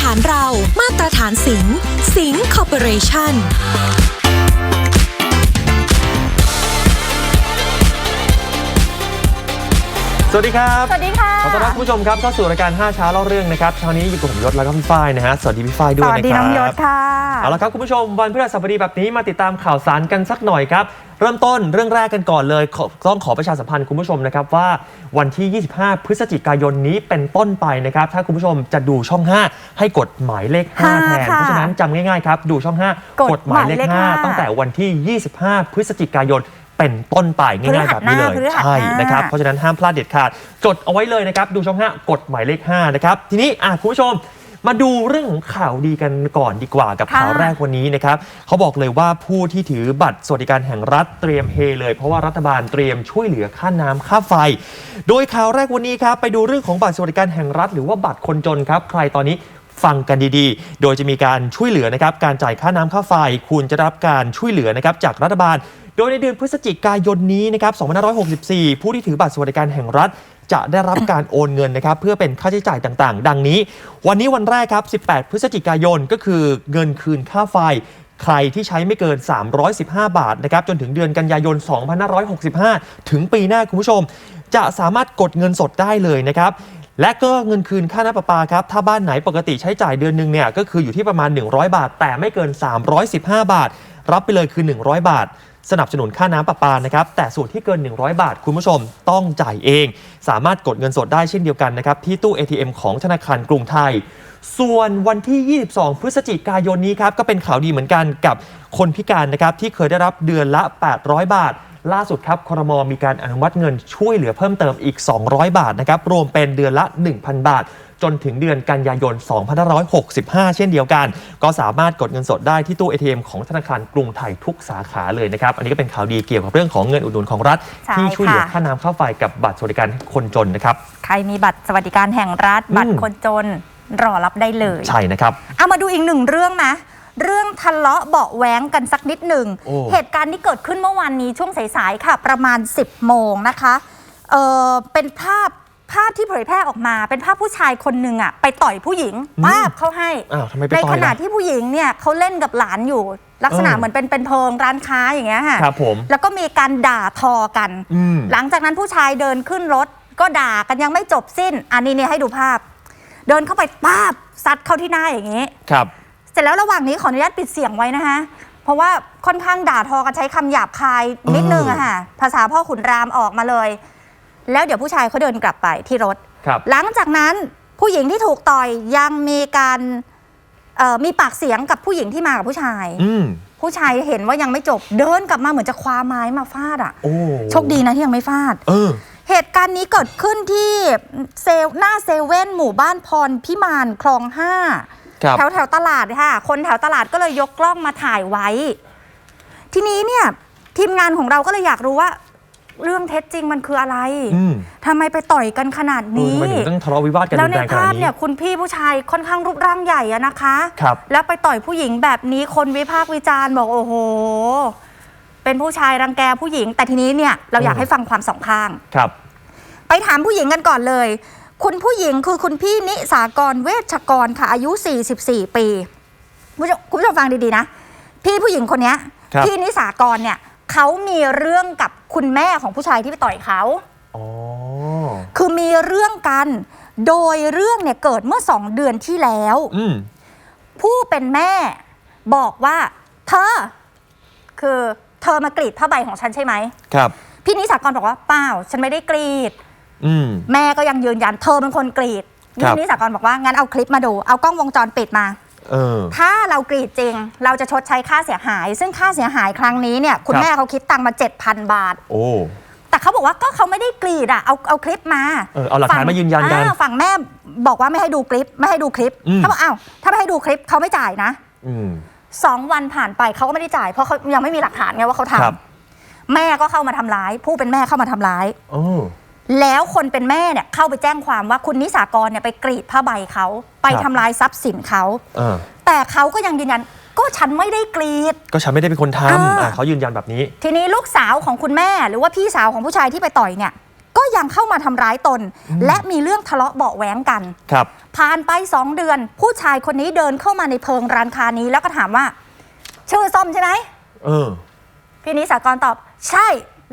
ฐานเรามาตรฐานสิงห์สิงห์คอร์ปอเรชั่นสวัสดีครับสวัสดีค่ะ ขอต้อนรับคุณผู้ชมครับเข้าสู่รายการ 5 เช้าเล่าเรื่องนะครับเช้านี้อยู่กับผมยศแล้วก็พี่ฝ้ายนะฮะสวัสดีพี่ฝ้ายด้สวยวัสนะดีครัน้องยศบค่ะเอาละครับคุณผู้ชมวันพฤหัสบดีแบบนี้มาติดตามข่าวสารกันสักหน่อยครับ เริ่มต้นเรื่องแรกกันก่อนเลยขอต้องขอประชาสัมพันธ์คุณผู้ชมนะครับว่าวันที่ 25 พฤศจิกายนนี้เป็นต้นไปนะครับถ้าคุณผู้ชมจะดูช่อง 5 ให้กดหมายเลข 5 แทนค่ะเพราะฉะนั้นจำง่ายๆครับ ดูช่อง 5กกดดหมายเลขหมายเลขห้า5ตั้งแต่วันที่ 25 พฤศจิกายนเป็นต้นไปง่ายๆแบบนี้เลยพฤหัสหน้าใช่นะครับพฤหัสหน้าเพราะฉะนั้นห้ามพลาดเด็ดขาดจดเอาไว้เลยนะครับ ดูช่อง 5 กดหมายเลข5นะครับทีนี้อะคุณผู้ชม มาดูเรื่องของข่าวดีกันก่อนดีกว่ากับค่ะข่าวแรกวันนี้นะครับเขาบอกเลยว่าผู้ที่ถือบัตรสวัสดิการแห่งรัฐเตรียมเฮเลย เพราะว่ารัฐบาลเตรียมช่วยเหลือค่าน้ำค่าไฟ โดยข่าวแรกวันนี้ครับไปดูเรื่องของบัตรสวัสดิการแห่งรัฐ หรือว่าบัตรคนจนครับใครตอนนี้ฟังกันดีๆ โดยจะมีการช่วยเหลือนะครับการจ่ายค่าน้ำค่าไฟ คุณจะได้รับการช่วยเหลือนะครับจากรัฐบาล โดยในเดือนพฤศจิกายนนี้นะครับ 2564 ผู้ที่ถือบัตรสวัสดิการแห่งรัฐ จะได้รับการโอนเงินนะครับเพื่อเป็นค่าใช้จ่ายต่างๆ ดังนี้ วันนี้วันแรกครับ 18 พฤศจิกายนก็คือเงินคืนค่าไฟ ใครที่ใช้ไม่เกิน 315 บาทนะครับจนถึงเดือนกันยายน 2565 ถึงปีหน้าคุณผู้ชม จะสามารถกดเงินสดได้เลยนะครับและก็เงินคืนค่าน้ำประปาครับ ถ้าบ้านไหนปกติใช้จ่ายเดือนหนึ่งเนี่ยก็คืออยู่ที่ประมาณ 100 บาท แต่ไม่เกิน 315 บาท รับไปเลยคือ 100 บาท สนับสนุนค่าน้ำประปานะครับ แต่ส่วนที่เกิน 100 บาท คุณผู้ชมต้องจ่ายเอง สามารถกดเงินสดได้เช่นเดียวกันนะครับที่ตู้ ATM ของธนาคารกรุงไทย ส่วนวันที่ 22 พฤศจิกายนนี้ครับก็เป็นข่าวดีเหมือนกันกับคนพิการนะครับที่เคยได้รับเดือนละ 800 บาทล่าสุดครับครมมีการอนุมัติเงินช่วยเหลือเพิ่มเติมอีก 200 บาทนะครับ รวมเป็นเดือนละ 1,000 บาท จนถึงเดือนกันยายน 2565 เช่นเดียวกัน ก็สามารถกดเงินสดได้ที่ตู้ ATM ของธนาคารกรุงไทยทุกสาขาเลยนะครับ อันนี้ก็เป็นข่าวดีเกี่ยวกับเรื่องของเงินอุดหนุนของรัฐใช่ที่ช่วยเหลือค่ะค่าน้ำค่าไฟกับบัตรสวัสดิการคนจนนะครับ ใครมีบัตรสวัสดิการแห่งรัฐ บัตอืรมคนจนรอรับได้เลย ใช่นะครับเอามาดูอีกหนึ่งเรื่องไหมเรื่องทะเลาะเบาะแว้งกันสักนิดหนึ่งโอ้เหตุการณ์นี้เกิดขึ้นเมื่อวานนี้ช่วงสายๆค่ะ ประมาณ 10 โมงนะคะเออเป็นภาพ ภาพที่เผยแพร่ออกมาเป็นภาพผู้ชายคนหนึ่งอะไปต่อยผู้หญิงป้าบเขาให้ อ้าวทำไมไปในต่อขยณะล่ะ ที่ผู้หญิงเนี่ยเขาเล่นกับหลานอยู่ ลักษณะเออ เหมือนเป็นเป็นเพิงร้านค้าอย่างเงี้ยค่ะครับผม แล้วก็มีการด่าทอกัน อืม หลังจากนั้นผู้ชายเดินขึ้นรถ ก็ด่ากันยังไม่จบสิ้น อันนี้เนี่ยให้ดูภาพ เดินเข้าไปป้าบซัดเข้าที่หน้าอย่างนี้ ครับ เสร็จแล้วระหว่างนี้ขออนุญาตปิดเสียงไว้นะคะเพราะว่าค่อนข้างด่าทอกันใช้คำหยาบคายนิดนึงอะค่ะภาษาพ่อขุนรามออกมาเลย แล้วเดี๋ยวผู้ชายเขาเดินกลับไปที่รถ ครับ หลังจากนั้นผู้หญิงที่ถูกต่อยยังมีการเอ่อมีปากเสียงกับผู้หญิงที่มากับผู้ชาย อืมผู้ชายเห็นว่ายังไม่จบเดินกลับมาเหมือนจะคว้าไม้มาฟาดอะโอ้โชคดีนะที่ยังไม่ฟาด เออ เหตุการณ์นี้เกิดขึ้นที่เซลหน้าเซเว่นหมู่บ้านพรพิมานคลองห้าครับ แถวแถวตลาดค่ะ คนแถวตลาดก็เลยยกกล้องมาถ่ายไว้ ทีนี้เนี่ย ทีมงานของเราก็เลยอยากรู้ว่า เรื่องเท็จจริงมันคืออะไรอืม ทำไมไปต่อยกันขนาดเออนี้ ทำไมถึงต้องทะเลาะวิวาทกันแล้รุวนในแรงขนาภาดพนี้ เนี่ยคุณพี่ผู้ชายค่อนข้างรูปร่างใหญ่อะนะคะ ครับ แล้วไปต่อยผู้หญิงแบบนี้คนวิพากษ์วิจารณ์บอกโอ้โห เป็นผู้ชายรังแกผู้หญิง แต่ทีนี้เนี่ยเราอยากอืมให้ฟังความสองข้าง ครับ ไปถามผู้หญิงกันก่อนเลย คุณผู้หญิงคือคุณพี่นิสากรเวชกรค่ะอายุ 44 ปี คุณผู้ชมคุณผู้ชมฟังดีๆนะ พี่ผู้หญิงคนเนี้ย ครับ พี่นิสากรเนี่ย เขามีเรื่องกับคุณแม่ของผู้ชายที่ไปต่อยเขา อ๋อ คือมีเรื่องกัน โดยเรื่องเนี่ยเกิดเมื่อสองเดือนที่แล้ว อืม ผู้เป็นแม่บอกว่า เธอ คือเธอมากรีดผ้าใบของฉันใช่ไหม ครับ พี่นิสากรบอกว่าเปล่า ฉันไม่ได้กรีด อืม แม่ก็ยังยืนยันเธอเป็นคนกรีดครับพี่นิสากรบอกว่างั้นเอาคลิปมาดู เอากล้องวงจรปิดมา เออ ถ้าเรากรีดจริง เราจะชดใช้ค่าเสียหาย ซึ่งค่าเสียหายครั้งนี้เนี่ยคุณครับ แม่เขาคิดตังค์มา 7,000 บาท โอ้ แต่เขาบอกว่าก็เขาไม่ได้กรีดอะเอาเอาคลิปมาเออเอาหลักฐานมายืนยันกันอ่าฝั่งแม่บอกว่าไม่ให้ดูคลิป ไม่ให้ดูคลิปอืมถ้าบอกอ้าวถ้าไม่ให้ดูคลิปเขาไม่จ่ายนะอืม สองวันผ่านไปเขาก็ไม่ได้จ่าย เพราะเขายังไม่มีหลักฐานไงว่าเขาทครับำแม่ก็เข้ามาทำร้าย ผู้เป็นแม่เข้ามาทำร้ายโอ้ แล้วคนเป็นแม่เนี่ยเข้าไปแจ้งความว่าคุณนิสากรเนี่ยไปกรีดผ้าใบเขาไปทำลายทรัพย์สินเขา เออแต่เขาก็ยังยืนยันก็ฉันไม่ได้กรีด ก็ฉันไม่ได้เป็นคนทอ่าำอะเขายืนยันแบบนี้ ทีนี้ลูกสาวของคุณแม่ หรือว่าพี่สาวของผู้ชายที่ไปต่อยเนี่ย ก็ยังเข้ามาทำร้ายตน และมีเรื่องทะเลาะเบาะแว้งกัน ครับ ผ่านไปสองเดือน ผู้ชายคนนี้เดินเข้ามาในเพิงร้านค้านี้แล้วก็ถามว่า ชื่อส้มใช่ไหมเออ พี่นิสากรตอบ ใช่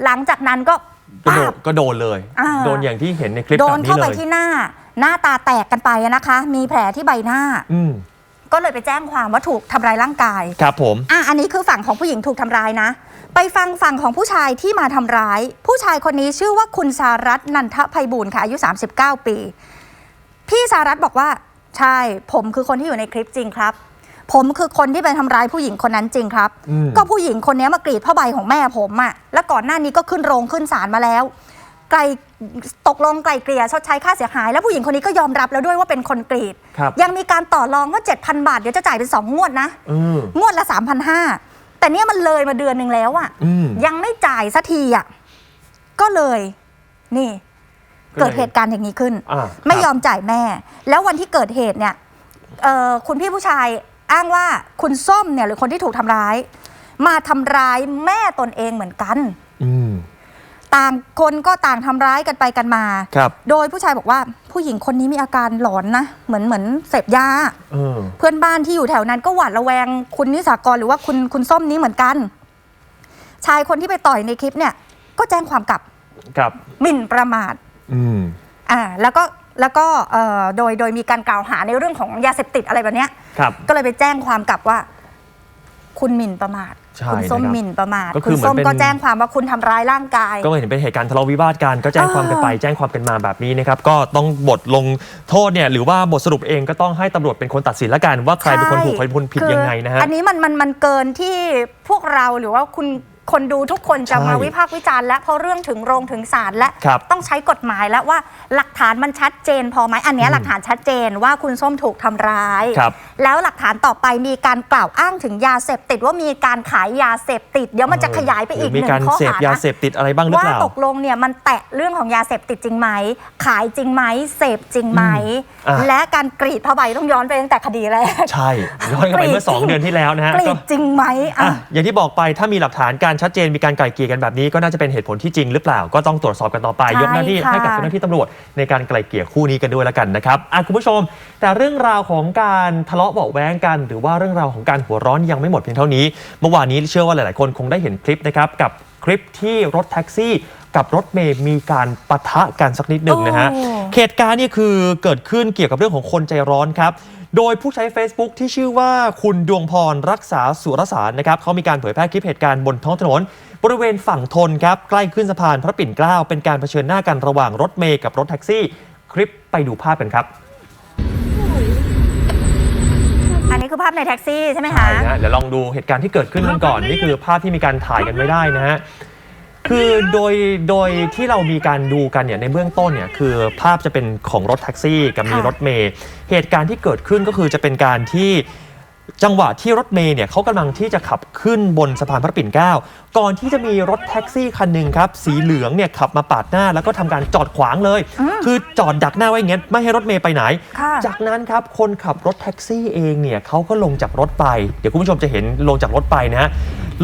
หลังจากนั้นก็ ก็โดป้านบก็โดนเลย อ่า โดนอย่างที่เห็นในคลิปโดแบนบนี้เข้าเลไปยที่หน้า หน้าตาแตกกันไปอะนะคะ มีแผลที่ใบหน้า อืมก็เลยไปแจ้งความว่าถูกทำร้ายร่างกาย ครับผม อะ อันนี้คือฝั่งของผู้หญิงถูกทำร้ายนะ ไปฟังฝั่งของผู้ชายที่มาทำร้าย ผู้ชายคนนี้ชื่อว่าคุณสารัตน์นันทภัยบูลย์ค่ะ อายุ 39 ปี พี่สารัตน์บอกว่า ใช่ ผมคือคนที่อยู่ในคลิปจริงครับ ผมคือคนที่ไปทำร้ายผู้หญิงคนนั้นจริงครับ อืม ก็ผู้หญิงคนนี้มากรีดผ้าใบของแม่ผมอะ่ะ แล้วก่อนหน้านี้ก็ขึ้นโรงขึ้นศาลมาแล้ว ไกลตกลงไกลเกลี่ยชดใช้ค่าเสียหาย แล้วผู้หญิงคนนี้ก็ยอมรับแล้วด้วยว่าเป็นคนกรีด ครับ ยังมีการต่อรองว่า 7,000 บาท เดี๋ยวจะจ่ายเป็นสองงวดนะเอองวดละ 3,500 แต่เนี่ยมันเลยมาเดือนหนึ่งแล้วอะอืม ยังไม่จ่ายสักทีอะก็เลยนี่ก็เลยเกิดเหตุการณ์อย่างนี้ขึ้น อ่าไม่ครับยอมจ่ายแม่ แล้ววันที่เกิดเหตุเนี่ยเอ่อคุณพี่ผู้ชาย อ้างว่าคุณส้มเนี่ยหรือคนที่ถูกทำร้าย มาทำร้ายแม่ตนเองเหมือนกันอืมต่างคนก็ต่างทำร้ายกันไปกันมาครับโดยผู้ชายบอกว่าผู้หญิงคนนี้มีอาการหลอนนะ เหมือนเหมือนเสพยาเออเพื่อนบ้านที่อยู่แถวนั้นก็หวาดระแวงคุณนิสากรหรือว่าคุณคุณส้มนี้เหมือนกัน ชายคนที่ไปต่อยในคลิปเนี่ย ก็แจ้งความกลับครับหมิ่นประมาทอืมอ่าแล้วก็แล้วก็เอ่อโดยโดยมีการกล่าวหาในเรื่องของยาเสพติดอะไรแบบเนี้ย ครับ ก็เลยไปแจ้งความกลับว่า คุณหมิ่นประมาท ใช่คุณส้มนะครับหมิ่นประมาท ก็คืคุอณเหมือนส้มเป็น ก็แจ้งความว่าคุณทำร้ายร่างกาย ก็เห็นเป็นเหตุการณ์ทะเลาะวิวาทกันก็แจ้งความกันไปเออแจ้งความกันมาแบบนี้นะครับก็ต้องบทลงโทษเนี่ยหรือว่าบทสรุปเองก็ต้องให้ตำรวจเป็นคนตัดสินละกันว่าใครเป็นคนถูกใครเป็นคนผิดคือยังไงนะฮะ อันนี้มันมันมันเกินที่พวกเราหรือว่าคุณ คนดูทุกคนจะใช่มาวิพากษ์วิจารณ์และเพราะเรื่องถึงโรงถึงศาลและครับต้องใช้กฎหมายแล้วว่าหลักฐานมันชัดเจนพอไหมอันเนี้ยอืมหลักฐานชัดเจนว่าคุณส้มถูกทำร้าย ครับ แล้วหลักฐานต่อไปมีการกล่าวอ้างถึงยาเสพติดว่ามีการขายยาเสพติดเดี๋ยวมันจะขยายไปอีกหหรืนึ่มีการงข้อเสพหายานะเสพติดอะไรบ้างหรือว่าเปล่า ตกลงเนี่ยมันแตะเรื่องของยาเสพติดจริงไหม ขายจริงไหม เสพจริงไหม อืมอะ และการกรีดผ้าใบต้องย้อนไปตั้งแต่คดีแรก ใช่ย้อนกลับไปเมื่อ2เดือนที่แล้วนะฮะกรีก็ดจริงไหมอะ อะอย่างที่บอกไปถ้ามีหลักฐานการชัดเจนมีการไกล่เกลี่ยกันแบบนี้ก็น่าจะเป็นเหตุผลที่จริงหรือเปล่าก็ต้องตรวจสอบกันต่อไปใช่ยกหน้าที่ค่ะ ให้กับเจ้าหน้าที่ตำรวจในการไกล่เกลี่ยคู่นี้กันด้วยแล้วกันนะครับอะคุณผู้ชม แต่เรื่องราวของการทะเลาะเบาะแว้งกัน หรือว่าเรื่องราวของการหัวร้อนยังไม่หมดเพียงเท่านี้ เมื่อวานนี้เชื่อว่าหลาย ๆ คนคงได้เห็นคลิปนะครับกับคลิปที่รถแท็กซี่ กับรถเมย์มีการปะทะกันสักนิดหนึ่งนะฮะโอ้เหตุการณ์นี่คือเกิดขึ้นเกี่ยวกับเรื่องของคนใจร้อนครับ โดยผู้ใช้ Facebook ที่ชื่อว่าคุณดวงพรรักษาสุรสารนะครับเขามีการเผยแพร่คลิปเหตุการณ์บนท้องถนน บริเวณฝั่งทนครับใกล้ขึ้นสะพานพระปิ่นเกล้าเป็นการเผชิญหน้ากันระหว่างรถเมย์กับรถแท็กซี่ คลิปไปดูภาพกันครับอันนี้คือภาพในแท็กซี่ใช่ไหมคะใช่นะเดี๋ยวลองดูเหตุการณ์ที่เกิดขึ้นกันก่อน นี่คือภาพที่มีการถ่ายกันไว้ได้นะฮะ คือโดยโดยที่เรามีการดูกันเนี่ยในเบื้องต้นเนี่ยคือภาพจะเป็นของรถแท็กซี่กับมีค่ะรถเมย์เหตุการณ์ที่เกิดขึ้นก็คือจะเป็นการที่จังหวะที่รถเมย์เนี่ยเขากำลังที่จะขับขึ้นบนสะพานพระปิ่นเกล้าก่อนที่จะมีรถแท็กซี่คันหนึ่งครับสีเหลืองเนี่ยขับมาปาดหน้าแล้วก็ทำการจอดขวางเลย คือจอดดักหน้าไว้อย่างเงี้ยไม่ให้รถเมย์ไปไหน ค่ะจากนั้นครับคนขับรถแท็กซี่เองเนี่ยเขาก็ลงจากรถไป เดี๋ยวคุณผู้ชมจะเห็นลงจากรถไปนะฮะ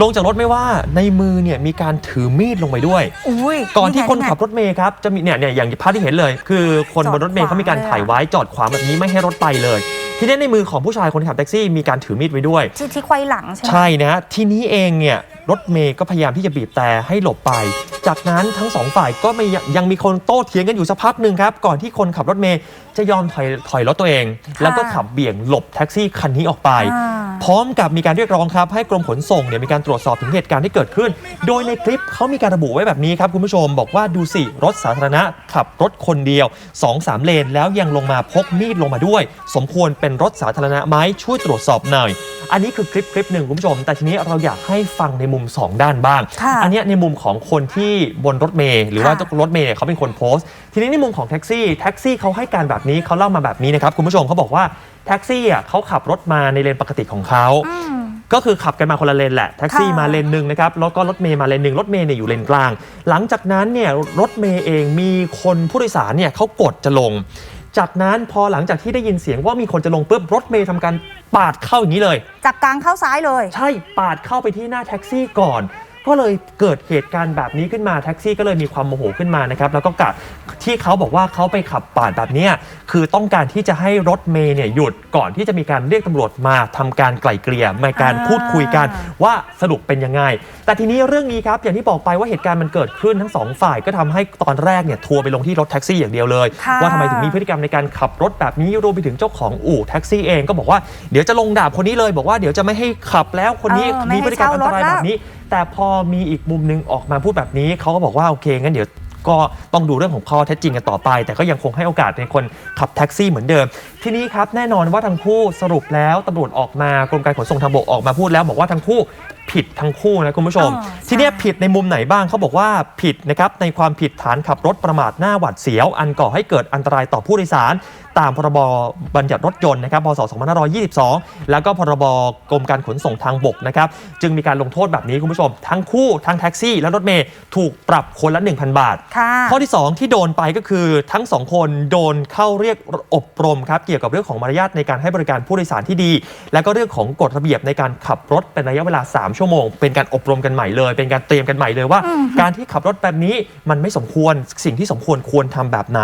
ลงจากรถไม่ว่าในมือเนี่ยมีการถือมีดลงไปด้วย อุ้ยก่อนที่คนไงขับรถเมย์ครับจะมีเนี่ยเนี่ยอย่างภาพที่เห็นเลย คือคนบนรถเมย์เขามีการถ่ายไว้จอดขวางแบบนี้ไม่ให้รถไปเลย ทีนี้ในมือของผู้ชายคนขับแท็กซี่มีการถือมีดไว้ด้วย ที่ที่ไขว้หลังใช่ไหม ใช่นะทีนี้เองเนี่ย รถเมย์ก็พยายามที่จะบีบแต่ให้หลบไป จากนั้นทั้งสองฝ่ายก็ไม่ยังมีคนโต้เถียงกันอยู่สักพักหนึ่งครับ ก่อนที่คนขับรถเมย์จะยอมถอยถอยรถตัวเอง แล้วก็ขับเบี่ยงหลบแท็กซี่คันนี้ออกไปอ่าพร้อมกับมีการเรียกร้องครับ ให้กรมขนส่งเนี่ยมีการตรวจสอบถึงเหตุการณ์ที่เกิดขึ้น โดยในคลิปเขามีการระบุไว้แบบนี้ครับคุณผู้ชม บอกว่าดูสิรถสาธารณะขับรถคนเดียว 2-3 เลน แล้วยังลงมาพกมีดลงมาด้วย สมควรเป็นรถสาธารณะไหมช่วยตรวจสอบหน่อย อันนี้คือคลิปคลิปหนึ่งคุณผู้ชม แต่ทีนี้เราอยากให้ฟังในมุม2 ด้านบ้าง ค่ะอันเนี้ยในมุมของคนที่บนรถเมย์หรือว่าค่ะ รถเมย์เนี่ยเขาเป็นคนโพสต์ ทีนี้ในมุมของแท็กซี่แท็กซี่เขาให้การแบบนี้เขาเล่ามาแบบนี้นะครับคุณผู้ชมเขาบอกว่าแท็กซี่อะเขาขับรถมาในเลนปกติของเขา อืม ก็คือขับกันมาคนละเลนแหละแท็กซี่ค่ะมาเลนหนึ่งนะครับแล้วก็รถเมย์มาเลนหนึ่งรถเมย์เนี่ยอยู่เลนกลาง หลังจากนั้นเนี่ยรถเมย์เองมีคนผู้โดยสารเนี่ยเขากดจะลง จากนั้นพอหลังจากที่ได้ยินเสียงว่ามีคนจะลงปุ๊บรถเมย์ทำการปาดเข้าอย่างนี้เลย จากกลางเข้าซ้ายเลย ใช่ปาดเข้าไปที่หน้าแท็กซี่ก่อน ก็ก็เลยเกิดเหตุการณ์แบบนี้ขึ้นมาแท็กซี่ก็เลยมีความโมโหขึ้นมานะครับแล้วก็กะที่เขาบอกว่าเขาไปขับปาดแบบเนี้ยคือต้องการที่จะให้รถเมย์เนี่ยหยุดก่อนที่จะมีการเรียกตำรวจมาทำการไกล่เกลี่ยในการอ่าพูดคุยกันว่าสรุปเป็นยังไง แต่ทีนี้เรื่องนี้ครับอย่างที่บอกไปว่าเหตุการณ์มันเกิดขึ้นทั้งสองฝ่ายก็ทำให้ตอนแรกเนี่ยทัวร์ไปลงที่รถแท็กซี่อย่างเดียวเลยค่ะว่าทำไมถึงมีพฤติกรรมในการขับรถแบบนี้รวมไปถึงเจ้าของอู่แท็กซี่เองก็บอกว่าเดี๋ยวจะลงดาบคนนี้เลย บอกว่าเดี๋ยวจะไม่ให้ขับแล้วคนนี้เออไม่มีให้พฤติกรรมอันตรายเช่ารถแล้วแบบนี้ แต่พอมีอีกมุมหนึงออกมาพูดแบบนี้เขาก็บอกว่าโอเคงั้นเดี๋ยวก็ต้องดูเรื่องของข้อเท็จจริงกันต่อไป แต่ก็ยังคงให้โอกาสในคนขับแท็กซี่เหมือนเดิม ทีนี้ครับแน่นอนว่าทั้งคู่สรุปแล้วตำรวจออกมากรมการขนส่งทางบกออกมาพูดแล้ว บอกว่าทั้งคู่ ผิดทั้งคู่นะคุณผู้ชม อ๋อทีเนี้ยใช่ผิดในมุมไหนบ้างเขาบอกว่าผิดนะครับในความผิดฐานขับรถประมาทหน้าหวัดเสียว อันก่อให้เกิดอันตรายต่อผู้โดยสาร ตามพรบบัญญัติรถยนต์นะครับพศ 2522 แล้วก็พรบกรมการขนส่งทางบกนะครับจึงมีการลงโทษแบบนี้คุณผู้ชม ทั้งคู่ทั้งแท็กซี่ และรถเมย์ถูกปรับคนละ 1,000 บาท ค่ะ ข้อที่ 2 ที่โดนไปก็คือทั้ง2คนโดนเข้าเรียกอบรมครับเกี่ยวกับเรื่องของมารยาทในการให้บริการผู้โดยสารที่ดี และก็เรื่องของกฎระเบียบในการขับรถเป็นระยะเวลา 3ชั่วโมง เป็นการอบรมกันใหม่เลย เป็นการเตรียมกันใหม่เลยว่า การที่ขับรถแบบนี้มันไม่สมควรสิ่งที่สมควรควรทำแบบไหน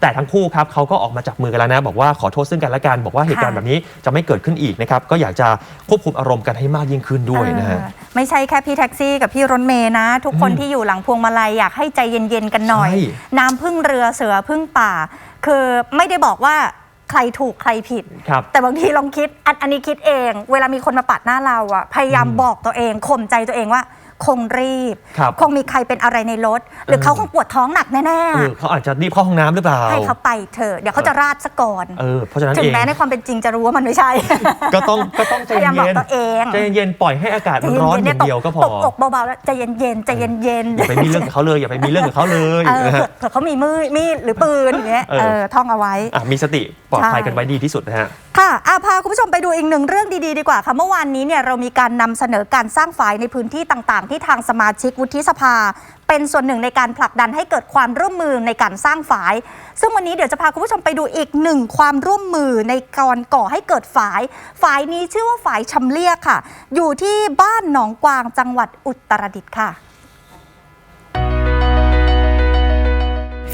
แต่ทั้งคู่ครับเขาก็ออกมาจับมือกันแล้วนะ บอกว่าขอโทษซึ่งกันและกันบอกว่าเหตุการณ์ค่ะแบบนี้จะไม่เกิดขึ้นอีกนะครับก็อยากจะควบคุมอารมณ์กันให้มากยิ่งขึ้นด้วยนะฮะเออไม่ใช่แค่พี่แท็กซี่กับพี่รถเมย์นะ ทุกคนอืมที่อยู่หลังพวงมาลัยอยากให้ใจเย็นๆกันหน่อยใช่น้ำพึ่งเรือเสือพึ่งป่า คือไม่ได้บอกว่า ใครถูกใครผิด ครับ แต่บางทีลองคิดอันอันนี้คิดเอง เวลามีคนมาปัดหน้าเราอะพยายามอืมบอกตัวเองข่มใจตัวเองว่า คงรีบ ครับคงมีใครเป็นอะไรในรถ หรือเออ เขาคงปวดท้องหนักแน่เออเขาอาจจะรีบเข้าห้องน้ำหรือเปล่า ๆให้เขาไปเถอะเดี๋ยวเขาจะราดซะก่อน เออ เพราะฉะนั้นถึงเอง แม้ในความเป็นจริงจะรู้ว่ามันไม่ใช่ ก็ต้องก็ต้องใจพยายามบอเย็กนตัวเองใจเย็นๆปล่อยให้อากาศมันร้อนอย่างเดียวก็พอตบอกอกเบาๆแล้วใจเย็นๆใจเย็นๆ อย่าไปมีเรื่องกับเขาเลยอย่าไปมีเรื่องกับเขาเลยเออนะเผื่ฮะอเผื่อเขามีมือมีดหรือปืนอย่างเงี้ยเออ เออท่องเอาไว้ อะมีสติ ปลอดภัยใช่กันไว้ดีที่สุดนะฮะ ค่ะอาพาคุณผู้ชมไปดูอีกหนึ่งเรื่องดี ๆ ดีกว่าค่ะ เมื่อวานนี้เนี่ยเรามีการนำเสนอการสร้างฝ่ายในพื้นที่ต่างๆ ที่ทางสมาชิกวุฒิสภา เป็นส่วนหนึ่งในการผลักดันให้เกิดความร่วมมือในการสร้างฝ่าย ซึ่งวันนี้เดี๋ยวจะพาคุณผู้ชมไปดูอีกหนึ่งความร่วมมือในการก่อให้เกิดฝ่าย ฝ่ายนี้ชื่อว่าฝ่ายชำเลียกค่ะ อยู่ที่บ้านหนองกวางจังหวัดอุตรดิตถ์ค่ะ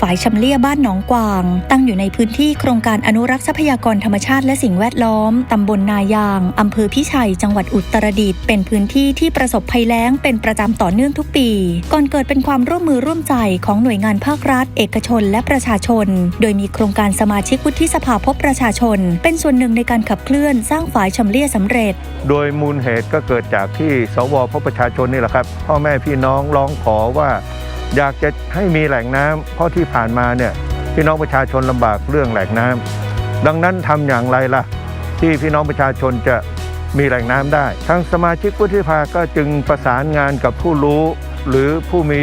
ฝ่ายชำเลี่ยบ้านหนองกวาง ตั้งอยู่ในพื้นที่โครงการอนุรักษ์ทรัพยากรธรรมชาติและสิ่งแวดล้อม ตำบลนายาง อำเภอพิชัย จังหวัดอุตรดิตถ์เป็นพื้นที่ที่ประสบภัยแล้งเป็นประจำต่อเนื่องทุกปี ก่อนเกิดเป็นความร่วมมือร่วมใจของหน่วยงานภาครัฐ เอกชน และประชาชน โดยมีโครงการสมาชิกวุฒิสภาพบประชาชน เป็นส่วนหนึ่งในการขับเคลื่อนสร้างฝ่ายชำเลี่ยสำเร็จ โดยมูลเหตุก็เกิดจากที่สวพบประชาชนนี่แหละครับพ่อแม่พี่น้องร้องขอว่า อยากจะให้มีแหล่งน้ำเพราะที่ผ่านมาเนี่ยพี่น้องประชาชนลำบากเรื่องแหล่งน้ำดังนั้นทำอย่างไรล่ะ ที่พี่น้องประชาชนจะมีแหล่งน้ำได้ทั้งสมาชิกวุฒิภาก็จึงประสานงานกับผู้รู้ หรือผู้มี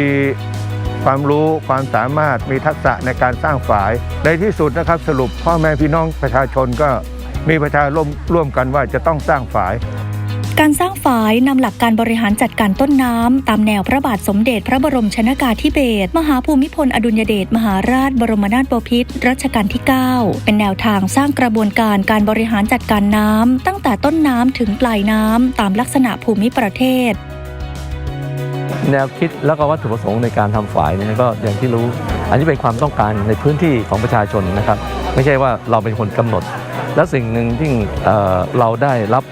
ความรู้ความสามารถมีทักษะในการสร้างฝาย ในที่สุดนะครับสรุปพ่อแม่พี่น้องประชาชนก็มีประชาร่วมร่วมกันว่าจะต้องสร้างฝาย การสร้างฝายนำหลักการบริหารจัดการต้นน้ำ ตามแนวพระบาทสมเด็จพระบรมชนากาธิเบศรมหาภูมิพลอดุลยเดชมหาราชบรมนาถบพิตรรัชกาลที่ 9 เป็นแนวทางสร้างกระบวนการการบริหารจัดการน้ำ ตั้งแต่ต้นน้ำถึงปลายน้ำ ตามลักษณะภูมิประเทศ แนวคิดแล้วก็วัตถุประสงค์ในการทำฝายเนี่ยก็อย่างที่รู้ อันนี้เป็นความต้องการในพื้นที่ของประชาชนนะครับ ไม่ใช่ว่าเราเป็นคนกำหนด แล้วสิ่งหนึ่งที่เเราได้รับ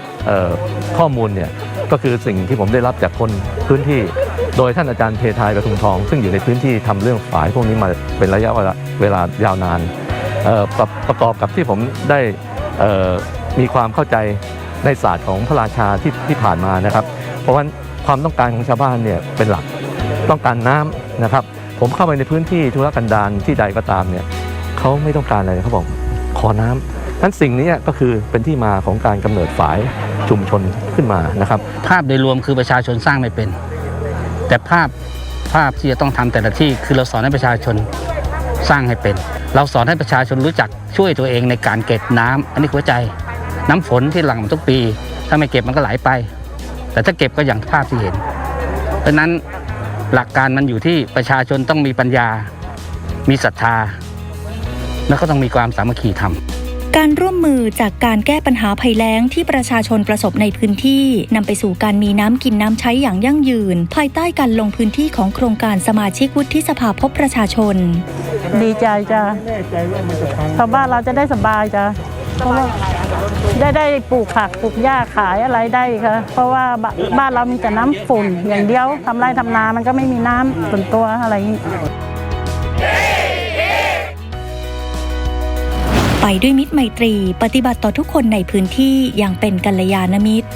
ข้อมูลเนี่ยก็คือสิ่งที่ผมได้รับจากคนพื้นที่ โดยท่านอาจารย์เททายประทุมทอง ซึ่งอยู่ในพื้นที่ทำเรื่องฝายพวกนี้มาเป็นระยะเวลาเวลายาวนานประประกอบกับที่ผมได้มีความเข้าใจในศาสตร์ของพระราชาที่ที่ผ่านมานะครับ เพราะว่าความต้องการของชาวบ้านเนี่ยเป็นหลักต้องการน้ำนะครับ ผมเข้าไปในพื้นที่ธุรกันดารที่ใดก็ตามเนี่ยเขาไม่ต้องการอะไรเขาบอกขอน้ำนั้นสิ่งนี้ก็คือเป็นที่มาของการกำเนิดฝาย ชุมชนขึ้นมานะครับ ภาพโดยรวมคือประชาชนสร้างไม่เป็น แต่ภาพภาพที่จะต้องทำแต่ละที่คือเราสอนให้ประชาชนสร้างให้เป็น เราสอนให้ประชาชนรู้จักช่วยตัวเองในการเก็บน้ำอันนี้หัวใจ น้ำฝนที่หลั่งมาทุกปี ถ้าไม่เก็บมันก็ไหลไป แต่ถ้าเก็บก็อย่างภาพที่เห็น เพราะนั้นหลักการมันอยู่ที่ประชาชนต้องมีปัญญา มีศรัทธา แล้วก็ต้องมีความสามัคคีทำ การร่วมมือจากการแก้ปัญหาภัยแล้งที่ประชาชนประสบในพื้นที่นำไปสู่การมีน้ำกินน้ำใช้อย่างยั่งยืน ภายใต้การลงพื้นที่ของโครงการสมาชิกวุฒิสภาพบประชาชน ดีใจจ้ะชาวบ้านเราจะได้สบายจ้ะเพราะว่าได้ได้ปลูกผักปลูกหญ้าขายอะไรได้ค่ะ เพราะว่าบบ้านเรามีแต่น้ำฝุ่นอย่างเดียวทำไรทำนามันก็ไม่มีน้ำส่วนตัวอะไรอย่างนี้ ไปด้วยมิตรไมตรี ปฏิบัติต่อทุกคนในพื้นที่อย่างเป็นกัลยาณมิตร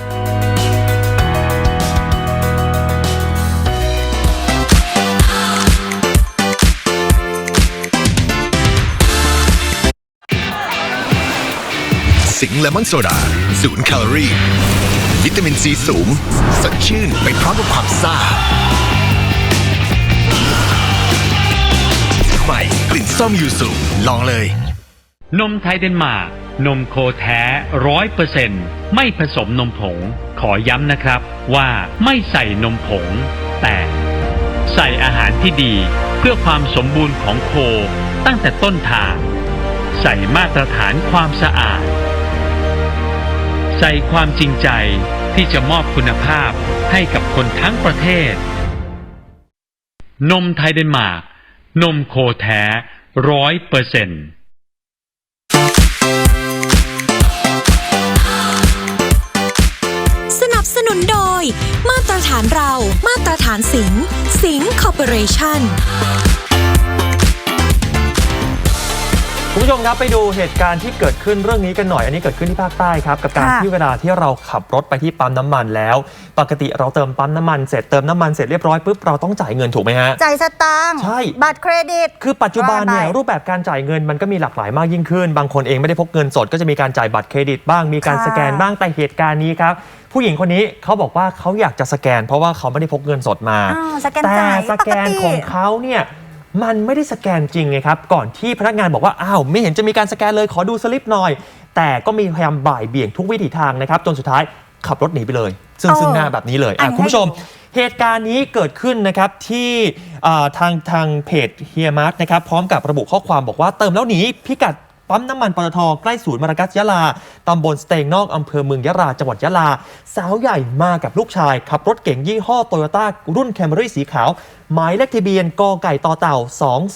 สิงเลมอนโซดาศูนย์แคลอรี่ วิตามินซีสูง สดชื่นไปพร้อมกับความซ่าใหม่กลิ่นส้มยูสุลองเลย นมไทยเดนมาร์กนมโคแท้ร้อยเปอร์เซ็นไม่ผสมนมผง ขอย้ำนะครับว่าไม่ใส่นมผง แต่ใส่อาหารที่ดีเพื่อความสมบูรณ์ของโคตั้งแต่ต้นทาง ใส่มาตรฐานความสะอาด ใส่ความจริงใจที่จะมอบคุณภาพให้กับคนทั้งประเทศ นมไทยเดนมาร์กนมโคแท้ร้อยเปอร์เซ็นต์าตรฐานเรามาตรฐานสิงห์สิงห์คอร์ปอเรชั่นคุณผู้ชมครับไปดูเหตุการณ์ที่เกิดขึ้นเรื่องนี้กันหน่อย อันนี้เกิดขึ้นที่ภาคใต้ครับ กับการค่ะ ที่เวลาที่เราขับรถไปที่ปั๊มน้ำมันแล้ว ปกติเราเติมปั๊มน้ำมันเสร็จเติมน้ำมันเสร็จเรียบร้อยปุ๊บเราต้องจ่ายเงินถูกไหมฮะ จ่ายสตางค์ใช่ บัตรเครดิต คือปัจจุบันเนี่ยว่าไปรูปแบบการจ่ายเงินมันก็มีหลากหลายมากยิ่งขึ้น บางคนเองไม่ได้พกเงินสดก็จะมีการจ่ายบัตรเครดิตบ้างมีการค่ะสแกนบ้างแต่เหตุการณ์นี้ครับ ผู้หญิงคนนี้เขาบอกว่าเขาอยากจะสแกน เพราะว่าเขาไม่ได้พกเงินสดมา อ้าวสแกนแต่จ่ายสแกนปกติของเขาเนี่ยมันไม่ได้สแกนจริงไงครับก่อนที่พนักงานบอกว่าอ้าวไม่เห็นจะมีการสแกนเลยขอดูสลิปหน่อย แต่ก็มีพยายามบ่ายเบี่ยงทุกวิถีทางนะครับจนสุดท้ายขับรถหนีไปเลย ซึ่งเออซึ่งหน้าแบบนี้เลยอัอะนนี้คุณผู้ชมให้ดูเหตุการณ์นี้เกิดขึ้นนะครับที่อ่าทางทางเพจเฮียมาร์ทนะครับพร้อมกับระบุข้อความบอกว่าเติมแล้วหนีพิกัด ปั๊มน้ำมันปตทใกล้ศูนย์มารากัสยะลาตำบลสเตงนอกอำเภอเมืองยะลาจังหวัดยะลา สาวใหญ่มากับลูกชาย ขับรถเก๋งยี่ห้อโตโยต้ารุ่นแคมรี่สีขาว หมายเลขทะเบียนกไก่ต่อเต่า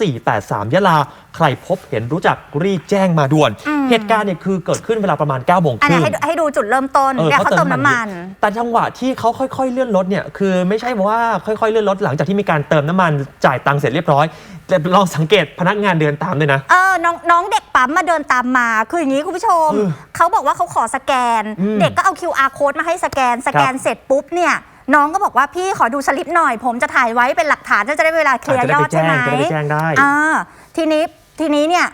2483 ยะลา ใครพบเห็นรู้จักรีบแจ้งมาด่วนอืมเหตุการณ์เนี่ยคือเกิดขึ้นเวลาประมาณ9โมงคอันรึ่นี้งให้ดูให้ดูจุดเริ่มต้นเออเนี่ยเขาเติมน้ำมัน แต่จังหวะที่เขาค่อยๆเลื่อนรถเนี่ยคือไม่ใช่ว่าค่อยๆเลื่อนรถหลังจากที่มีการเติมน้ำมันจ่ายตังค์เสร็จเรียบร้อย แต่ลองสังเกตพนักงานเดินตามด้วยนะ เออน้องน้องเด็กปั๊มมาเดินตามมาคืออย่างนี้คุณผู้ชม เออเขาบอกว่าเขาขอสแกน อืมเด็กก็เอา QR code มาให้สแกน สแกนเสร็จปุ๊บเนี่ยน้องก็บอกว่าพี่ขอดูสลิปหน่อย ผมจะถ่ายไว้เป็นหลักฐานจะได้เวลาเคลียร์ยอดใช่ไหมจะได้ไปแจ้งได้อ่าทีนี้ทีนี้เนี่ย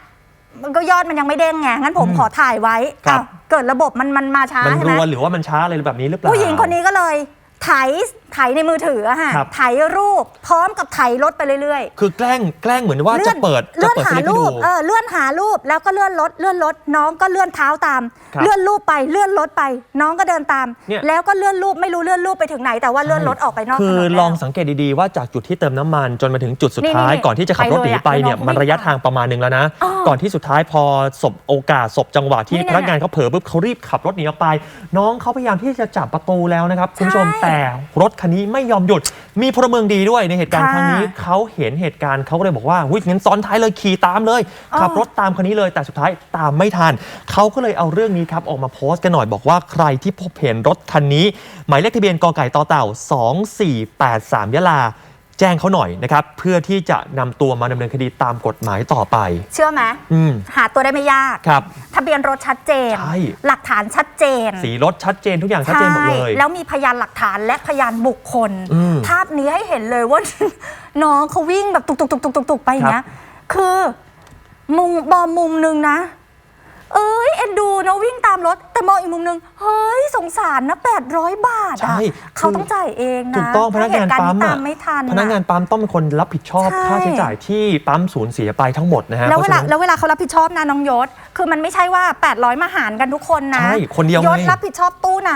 มันก็ยอดมันยังไม่เด้งไงงั้นผมอืมขอถ่ายไว้ครับ อ้าวเกิดระบบมันมันมาช้ามันใช่รไหมวนหรือว่ามันช้าอะไรแบบนี้หรือเปล่า ผู้หญิงคนนี้ก็เลยไถไถในมือถืออะค่ะครับไถรูปพร้อมกับไถรถไปเรื่อยๆคือแกล้งแกล้งเหมือนว่าจะเปิดจะเลื่อนเปิดสหาลิปให้รูดู ปเออเลื่อนหารูปแล้วก็เลื่อนรถเลื่อนรถน้องก็เลื่อนเท้าตาม ครับเลื่อนรูปไปเลื่อนรถไป น้องก็เดินตาม เนี่ย แล้วก็เลื่อนรูปไม่รู้เลื่อนรูปไปถึงไหน แต่ว่าเลื่อนรถออกไปนอกถคืนอนแล้วลองสังเกตดีๆว่าจากจุดที่เติมน้ำมันจนมาถึงจุดสุดนี่ท้าย นี่ก่อนที่จะขับรถหนีไปเนี่ย ไปเลยอะมันระยะทางประมาณหนึงแล้วนะอ๋อก่อนที่สุดท้ายพอสบโอกาสสบจังหวะที่นี่พนักงานเขาเผลอปุ๊บเขารีบขับรถหนีออกไป น้องเขาพยายามที่จะจับประตูแล้วนะครับคุณผู้ชมใช่ แต่รถคันนี้ไม่ยอมหยุด มีพลเมืองดีด้วยในเหตุการณ์ค่ะครั้งนี้เขาเห็นเหตุการณ์เขาก็เลยบอกว่าวิงั้นซ้อนท้ายเลยขี่ตามเลยอ๋อขับรถตามคันนี้เลยแต่สุดท้ายตามไม่ทันเขาก็เลยเอาเรื่องนี้ครับออกมาโพสต์กันหน่อยบอกว่าใครที่พบเห็นรถคันนี้ หมายเลขทะเบียนกไก่ต่อเต่า 2483 ยะลา แจ้งเขาหน่อยนะครับ เพื่อที่จะนำตัวมาดำเนินคดีตามกฎหมายต่อไป เชื่อไหมอืม หาตัวได้ไม่ยาก ครับ ทะเบียนรถชัดเจน ใช่ หลักฐานชัดเจนสีรถชัดเจนทุกอย่างชัดเจนหมดเลย ใช่แล้วมีพยานหลักฐานและพยานบุคคล อืมภาพนี้ให้เห็นเลยว่า น้องเขาวิ่งแบบตุกตุกตุกตุกตุกตุกไปอย่างเงี้ย คือ มุมมองมุมหนึงนะ เอ้ยเอ็นดูนะวิ่งตามรถ แต่มองอีกมุมหนึง เฮ้ยสงสารนะ 800 บาทใช่ อะเขาต้องจ่ายเองนะถูกต้องพนักงานถ้เหตุรปั๊ณ์มตาอะมไม่ทันพนักงานปั๊มต้องเป็นคนรับผิดชอบใช่ ค่าใช้จ่ายที่ปั๊มสูญเสียไปทั้งหมดนะฮะแล้วเวลาพระฉะนั้น แล้วเวลาเขารับผิดชอบนะน้องยศ คือมันไม่ใช่ว่า 800 มาหารกันทุกคนนะใช่คนเดียวไง ยศรับผิดชอบตู้ไหน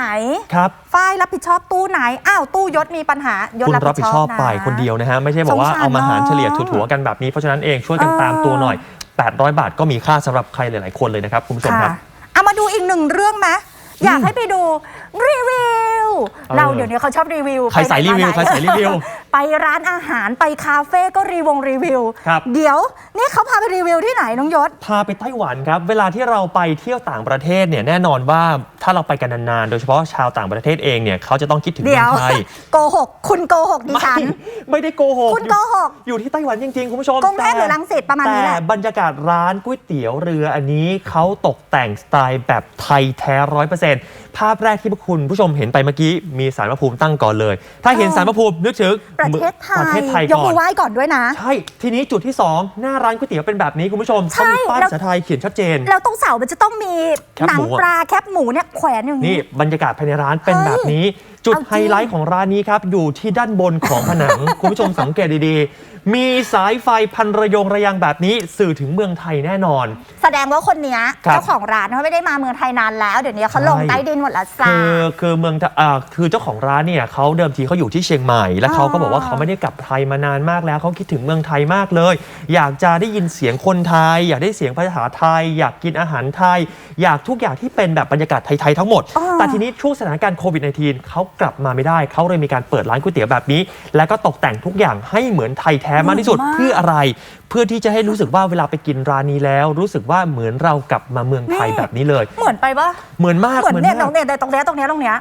ครับฝ้ายรับผิดชอบตู้ไหน อ้าวตู้ยศมีปัญหายศคุณรับรับผิผิดดชชออบบนะ ไปคนเดียวนะฮะไม่ใช่บอกว่าสงสารเอามาหารน้องเฉลี่ยถั่วๆกันแบบนี้เพราะฉะนั้นเองช่วยกันเออ ตามตัวหน่อย 800 บาทก็มีค่าสำหรับใครหลาย ๆ คนเลยนะครับคุณผู้ชมครับ เอามาดูอีกหนึ่งเรื่องไหม อยากให้ไปดูรีวิวออเราเดี๋ยวนี้เขาชอบรีวิวใครสายรีวิวไปไหนใครสายรีวิว ไปร้านอาหารไปคาเฟ่ก็รีวงรีวิวครับเดี๋ยวนี่เขาพาไปรีวิวที่ไหนน้องยศ พาไปไต้หวันครับ เวลาที่เราไปเที่ยวต่างประเทศเนี่ยแน่นอนว่าถ้าเราไปกันนานๆ โดยเฉพาะชาวต่างประเทศเองเนี่ยเขาจะต้องคิดถึงเดี๋เมืยอวงไทยโกหก คุณโกหกดิฉัน ไม่ได้โกหก คุณโกหก อยู่ที่ไต้หวันจริงๆ คุณผู้ชมกรุงเทพหรือรังสิตประมาณนี้แหละแต่บรรยากาศร้านก๋วยเตี๋ยวเรืออันนี้เขาตกแต่งสไตล์แบบไทยแท้ร้อยเปอร์เซ็นต์ภาพแรกที่คุณผู้ชมเห็นไปเมื่อกี้มีสารพระภูมิตั้งก่อนเลย ถ้าเห็นสารพระภูมินึกถึงประเทศไทประเทยศไทยยกก่อมืน อไหว้ก่อนด้วยนะ ใช่ ทีนี้จุดที่ 2 หน้าร้านก๋วยเตี๋ยวเป็นแบบนี้คุณผู้ชมใช่เขามีป้ายแล้ว ภาษาไทยเขียนชัดเจน แล้วตรงเสามันจะต้องมีแคบหนัหมูงอะ ปลาแคบหมูเนี่ยแขวนอย่างนี่นี้บรรยากาศภายในร้านเป็นเฮ้ยแบบนี้ จุดเอาจริงไฮไลท์ของร้านนี้ครับ อยู่ที่ด้านบนของผนัง คุณผู้ชมสังเกตดีๆ มีสายไฟพันระยงระยางแบบนี้สื่อถึงเมืองไทยแน่นอน แสดงว่าคนเนี้ยครับ เจ้าของร้านเขาไม่ได้มาเมืองไทยนานแล้ว เดี๋ยวนี้เขาลงใช่ใต้ดินหมดละจ้าคือคือเมืองไทอ่าคือเจ้าของร้านเนี่ยเขาเดิมทีเขาอยู่ที่เชียงใหม่ แล้วเขาก็บอกว่าเขาไม่ได้กลับไทยมานานมากแล้วเขาคิดถึงเมืองไทยมากเลย อยากจะได้ยินเสียงคนไทย อยากได้เสียงภาษาไทย อยากกินอาหารไทย อยากทุกอย่างที่เป็นแบบบรรยากาศไทยๆทั้งหมดอ่าแต่ทีนี้ช่วงสถานการณ์โควิด -19 เขากลับมาไม่ได้ เขาเลยมีการเปิดร้านก๋วยเตี๋ยวแบบนี้ แล้วก็ตกแต่งทุกอย่างให้เหมือนไทยแท้มากที่สุดเพื่ออะไร เพื่อที่จะให้รู้สึกว่าเวลาไปกินร้านนี้แล้ว รู้สึกว่าเหมือนเรากลับมาเมืองไทยแบบนี้เลย เหมือนไปปะเหมือนมากเหมือนเนี่ยตมารกงเนี่ยตรงเนี้ยตรงเนี้ยตรงเนี้ย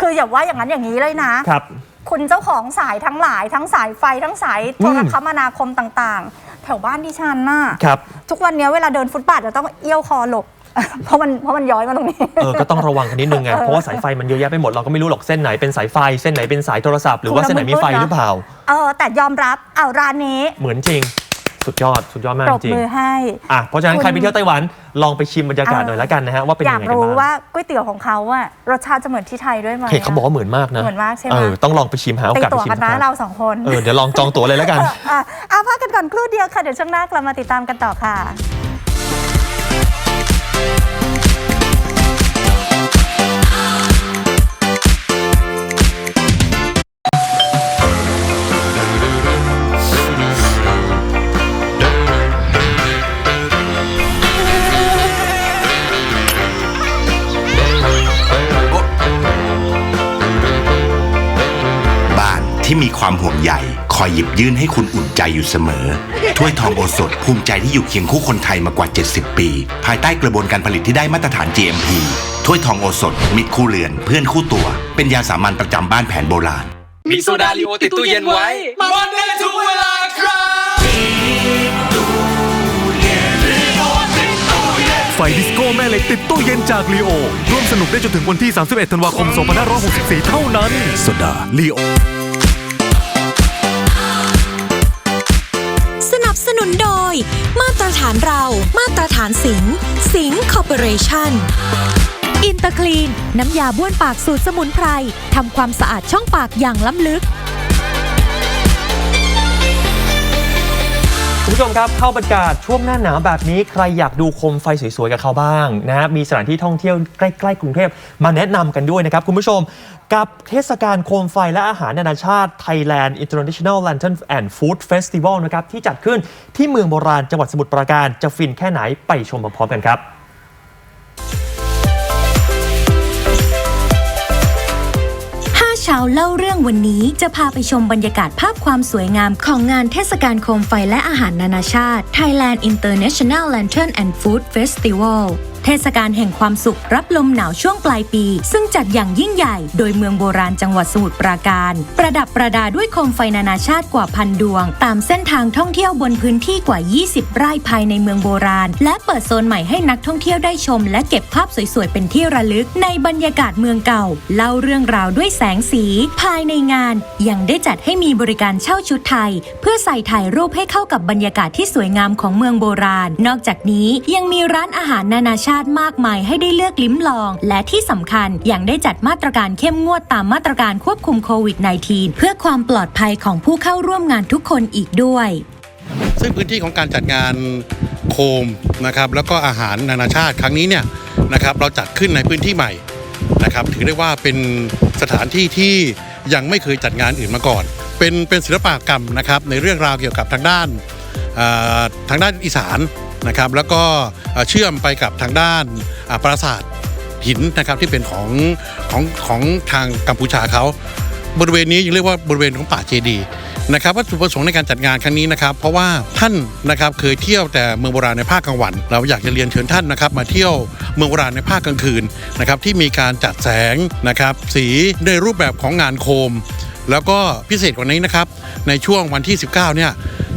คืออย่าว่าอย่างนั้นอย่างนี้เลยนะครับคุณเจ้าของสายทั้งหลาย ทั้งสายไฟทั้งสายโทรคมนาคมต่างๆ แถวบ้านดิฉันน่ะครับทุกวันเนี้ยเวลาเดินฟุตบาทจะต้องเอี้ยวคอหลบ เพราะมันเพราะมันย้อยมาตรงนี้ เออก็ต้องระวังกันนิดนึงไงเพราะว่าสายไฟมันเยอะแยะไปหมดเราก็ไม่รู้หรอกเส้นไหนเป็นสายไฟ เส้นไหนเป็นสายโทรศัพท์หรือว่าเส้นไหนมีไฟหรือเปล่าเออแต่ยอมรับเอาร้านนี้เหมือนจริง สุดยอดสุดยอดมากปรบจริงมือให้ อะเพราะฉะนั้นคุณใครไปเที่ยวไต้หวันลองไปชิมบรรยากาศเออหน่อยแล้วกันนะฮะว่าเป็นอยัยางกไงกันรู้บ้างว่าก๋วยเตี๋ยวของเขาอะรสชาติจะเหมือนที่ไทยด้วยไหมเห็นเขาบอกว่าเหมือนมากนะเหมือนมากใช่ไหมเออต้องลองไปชิมหาโอตีกาสไปตั๋วชิมกันนะสักคเรารั้งสองคนเออเดี๋ยวลองจองตั๋วเลยแล้วกันอะเอาพักกันก่อนครู่เดียวค่ะเดี๋ยวช่วงหน้ากลับมาติดตามกันต่อค่ะ บ้านที่มีความห่วงใยคอยหยิบยื่นให้คุณอุ่นใจอยู่เสมอ ถ้วยทองโอสถภูมิใจที่อยู่เคียงคู่คนไทยมากว่า 70 ปี ภายใต้กระบวนการผลิตที่ได้มาตรฐาน GMP ถ้วยทองโอสถมิตรคู่เรือน เพื่อนคู่ตัว เป็นยาสามัญประจำบ้านแผนโบราณ มีโซดาลีโอติดตู้เย็นไว้มันได้ทุกเวลาครับไฟดิสโก้แม่เหล็กติดตู้เย็นจากลีโอ ร่วมสนุกได้จนถึงวันที่ 31 ธันวาคม 2564 เท่านั้น สดาลีโอานเรา มาตรฐานสิงห์สิงห์คอร์ปอเรชั่นอินเตอร์คลีน น้ำยาบ้วนปากสูตรสมุนไพร ทำความสะอาดช่องปากอย่างล้ำลึก คุณผู้ชมครับเข้าบรรยากาศช่วงหน้าหนาวแบบนี้ใครอยากดูโคมไฟสวยๆกับเขาบ้างนะมีสถานที่ท่องเที่ยวใกล้ๆกรุงเทพมาแนะนำกันด้วยนะครับคุณผู้ชม กับเทศกาลโคมไฟและอาหารนานาชาติ Thailand International Lantern and Food Festival นะครับที่จัดขึ้นที่เมืองโบราณจังหวัดสมุทรปราการจะฟินแค่ไหนไปชมพร้อมๆกันครับ ชาเช้าเล่าเรื่องวันนี้จะพาไปชมบรรยากาศภาพความสวยงามของงานเทศกาลโคมไฟและอาหารนานาชาติ Thailand International Lantern and Food Festival เทศกาลแห่งความสุขรับลมหนาวช่วงปลายปี ซึ่งจัดอย่างยิ่งใหญ่ โดยเมืองโบราณจังหวัดสมุทรปราการ ประดับประดาด้วยโคมไฟนานาชาติกว่าพันดวง ตามเส้นทางท่องเที่ยวบนพื้นที่กว่า 20 ไร่ภายในเมืองโบราณ และเปิดโซนใหม่ให้นักท่องเที่ยวได้ชม และเก็บภาพสวยๆเป็นที่ระลึก ในบรรยากาศเมืองเก่า เล่าเรื่องราวด้วยแสงสี ภายในงาน ยังได้จัดให้มีบริการเช่าชุดไทย เพื่อใส่ถ่ายรูปให้เข้ากับบรรยากาศที่สวยงามของเมืองโบราณ นอกจากนี้ยังมีร้านอาหารนานาชาติมากมายให้ได้เลือกลิ้มลอง และที่สำคัญยังได้จัดมาตรการเข้มงวดตามมาตรการควบคุมโควิด -19 เพื่อความปลอดภัยของผู้เข้าร่วมงานทุกคนอีกด้วย ซึ่งพื้นที่ของการจัดงานโคมนะครับแล้วก็อาหารนานาชาติครั้งนี้เนี่ยนะครับเราจัดขึ้นในพื้นที่ใหม่นะครับถือได้ว่าเป็นสถานที่ที่ยังไม่เคยจัดงานอื่นมาก่อน เป็นเป็นศิลปกรรมนะครับในเรื่องราวเกี่ยวกับทางด้านทางด้านอีสาน นะครับแล้วก็เชื่อมไปกับทางด้านปราสาทหินนะครับที่เป็นของของของทางกัมพูชาเขาบริเวณนี้ยังเรียกว่าบริเวณของป่าเจดีนะครับวัตถุประสงค์ในการจัดงานครั้งนี้นะครับ เพราะว่าท่านนะครับเคยเที่ยวแต่เมืองโบราณในภาคกลางวัน เราอยากจะเรียนเชิญท่านนะครับ มาเที่ยวเมืองโบราณในภาคกลางคืนนะครับที่มีการจัดแสงนะครับสีในรูปแบบของงานโคม แล้วก็พิเศษกว่านี้นะครับ ในช่วงวันที่ 19 เนี่ย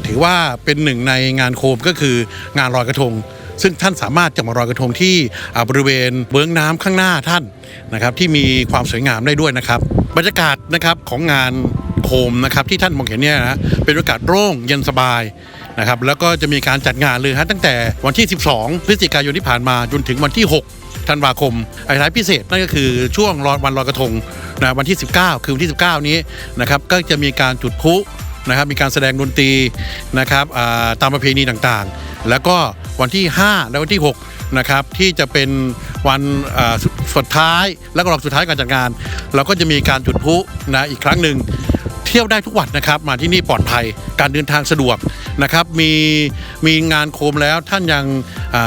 ถือว่าเป็นหนึ่งในงานโคมก็คืองานลอยกระทง ซึ่งท่านสามารถจะมาลอยกระทงที่บริเวณเบื้องน้ำข้างหน้าท่านนะครับ ที่มีความสวยงามได้ด้วยนะครับ บรรยากาศนะครับของงานโคมนะครับที่ท่านมองเห็นเนี่ยนะเป็นบรรยากาศโร่งเย็นสบายนะครับแล้วก็จะมีการจัดงานเลยฮะตั้งแต่วันที่ 12 พฤศจิกายนที่ผ่านมาจนถึงวันที่ 6 ธันวาคมไอ้ท้ายพิเศษนั่นก็คือช่วงรอวันลอยกระทงนะวันที่ 19 คือวันที่ 19 นี้นะครับก็จะมีการจุดพลุนะครับมีการแสดงดนตรีนะครับตามประเพณีต่างๆ แล้วก็วันที่ 5 และวันที่ 6 นะครับ ที่จะเป็นวันสุดสุดท้ายแล้วก็รอบสุดท้ายการจัดงาน เราก็จะมีการจุดพลุนะอีกครั้งหนึ่งเที่ยวได้ทุกวันนะครับมาที่นี่ปลอดภัยการเดินทางสะดวกนะครับมีมีงานโคมแล้วท่านยัง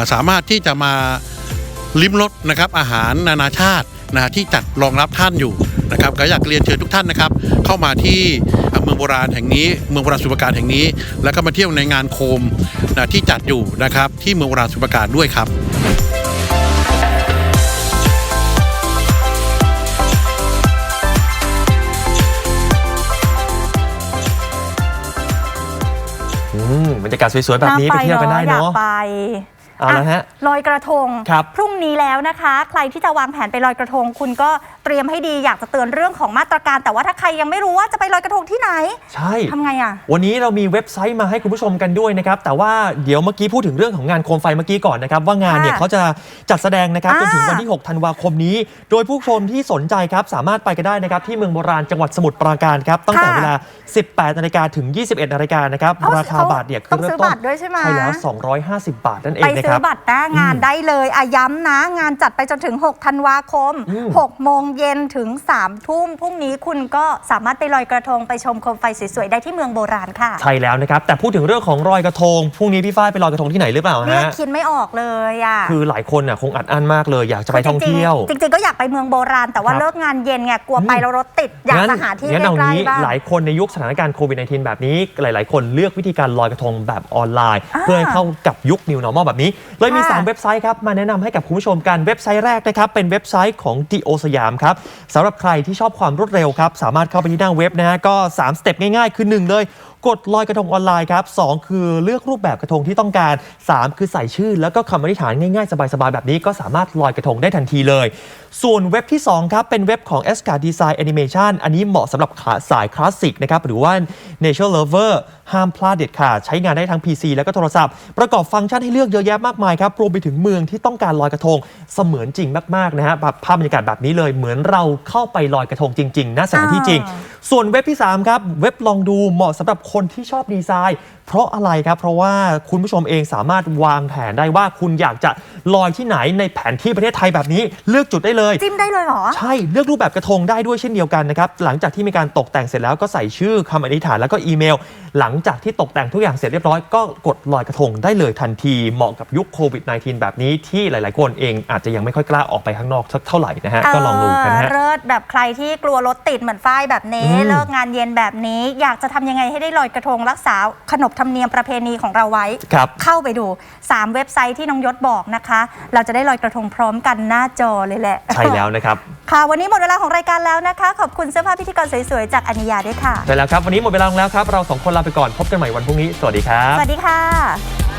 าสามารถที่จะมา ลิ้มรสนะครับอาหารนานาชาตินะที่จัดรองรับท่านอยู่นะครับก็อยากเรียนเชิญทุกท่านนะครับ เข้ามาที่อ่าเมืองโบราณแห่งนี้ เมืองโบราณสุปการแห่งนี้ แล้วก็มาเที่ยวในงานโคมนะที่จัดอยู่นะครับ ที่เมืองโบราณสุปการด้วยครับอืมบรรยากาศสวยๆแบบนี้ไปเที่ยวกันได้อยาเนาะกไป เอาละฮะลอยกระทง ครับพรุ่งนี้แล้วนะคะ ใครที่จะวางแผนไปลอยกระทง คุณก็เตรียมให้ดีอยากจะเตือนเรื่องของมาตรการ แต่ว่าถ้าใครยังไม่รู้ว่าจะไปลอยกระทงที่ไหนใช่ ทำไงอะ วันนี้เรามีเว็บไซต์มาให้คุณผู้ชมกันด้วยนะครับ แต่ว่าเดี๋ยวเมื่อกี้พูดถึงเรื่องของงานโคมไฟเมื่อกี้ก่อนนะครับ ว่างานเนี่ยค่ะเขาจะจัดแสดงนะครับจอ่านถึงวันที่ 6 ธันวาคมนี้ โดยผู้ชมที่สนใจครับ สามารถไปกันได้นะครับ ที่เมืองโบราณจังหวัดสมุทรปราการครับ ตั้งแต่ค่ะเวลา 18 นาฬิกาถึง 21 นาฬิกานะครับ เอ้าราคาบาทเนี่ยคืต้อองเริ่ซื้มอต้นบัตรด้วยใช่ไหมใช่แล้ว 250 บาทนั่นเอไปงนะคซื้รัอบบัตรหน้างานได้เลยอะย้ำนะงานจัดไปจนถึง 6 ธันวาคม อืม 6 โมงเย็นถึง 3 ทุ่มพรุ่งนี้คุณก็สามารถไปลอยกระทงไปชมโคมไฟสวยๆได้ที่เมืองโบราณค่ะ ใช่แล้วนะครับ แต่พูดถึงเรื่องของรอยกระทงพรุ่งนี้พี่ฝ้ายไปลอยกระทงที่ไหนหรือเปล่าเรียกฮะ คิดไม่ออกเลยอะ คือหลายคนน่ะคงอัดอั้นมากเลยอยากจะไปท่องเที่ยว จริงๆจริงๆ ก็อยากไปเมืองโบราณ แต่ว่าครับ เลิกงานเย็นไงกลัวไปแล้วรถติด อยากจะหาที่งั้นใกเอาล้งี้ๆบ้าง หลายคนในยุคสถานการณ์โควิด -19 แบบนี้ หลาย ๆ คนเลือกวิธีการลอยกระทงแบบออนไลน์ อ่า เพื่อให้เข้ากับยุค New Normal แบบนี้เลยมี ค่ะ 3 เว็บไซต์ครับมาแนะนำให้กับคุณผู้ชมกันเว็บไซต์แรกนะครับเป็นเว็บไซต์ของตีโอสยามครับสำหรับใครที่ชอบความรวดเร็วครับสามารถเข้าไปที่หน้าเว็บนะฮะก็ 3 สเต็ปง่ายๆ คือ 1 เลย กดลอยกระทงออนไลน์ครับ 2 คือเลือกรูปแบบกระทงที่ต้องการ 3 คือใส่ชื่อ แล้วก็คำอธิษฐานง่ายๆ สบายๆ แบบนี้ก็สามารถลอยกระทงได้ทันทีเลย ส่วนเว็บที่ 2 ครับ เป็นเว็บของ s c a Design Animation อันนี้เหมาะสำหรับขาสายคลาสสิกนะครับหรือว่า Nature Lover ห้ามพลาดเด็ดขาดใช้งานได้ทั้ง PC แล้วก็โทรศัพท์ ประกอบฟังก์ชันให้เลือกเยอะแยะมากมายครับรวมไปถึงเมืองที่ต้องการลอยกระทงเสมือนจริงมากๆนะฮะแบบภาพบรรยากาศแบบนี้เลยเหมือนเราเข้าไปลอยกระทงจริงๆณสถานที่จริงส่วนเว็บที่ 3 ครับ เว็บลองดูเหมาะสำหรับคนที่ชอบดีไซน์ เพราะอะไรครับ เพราะว่าคุณผู้ชมเองสามารถวางแผนได้ว่าคุณอยากจะลอยที่ไหนในแผนที่ประเทศไทยแบบนี้ เลือกจุดได้เลย จิ้มได้เลยเหรอ ใช่ เลือกรูปแบบกระทงได้ด้วยเช่นเดียวกันนะครับ หลังจากที่มีการตกแต่งเสร็จแล้วก็ใส่ชื่อคำอธิษฐานแล้วก็อีเมล หลังจากที่ตกแต่งทุกอย่างเสร็จเรียบร้อยก็กดลอยกระทงได้เลยทันทีเหมาะกับยุคโควิด -19 แบบนี้ที่หลาย ๆ คนเองอาจจะยังไม่ค่อยกล้าออกไปข้างนอกสักเท่าไหร่นะฮะก็ลองดูกันนะฮะ เลิศแบบใครที่กลัวรถติดเหมือนฝ้ายแบบนี้ อืม เลิกงานเย็นแบบนี้ อยากจะทำยังไงให้ได้ลอยกระทงรักษาขนบธรรมเนียมประเพณีของเราไว้ ครับ เข้าไปดู 3 เว็บไซต์ที่น้องยศบอกนะคะ เราจะได้ลอยกระทงพร้อมกันหน้าจอเลยแหละ ใช่แล้วนะครับ ค่ะวันนี้หมดเวลาของรายการแล้วนะคะ ขอบคุณเสื้อผ้าพิธีกรสวยๆจากอนิยาด้วยค่ะ ใช่แล้วครับ วันนี้หมดเวลาลงแล้วครับ เราสองคนลาไปก่อน พบกันใหม่วันพรุ่งนี้ สวัสดีครับ สวัสดีค่ะ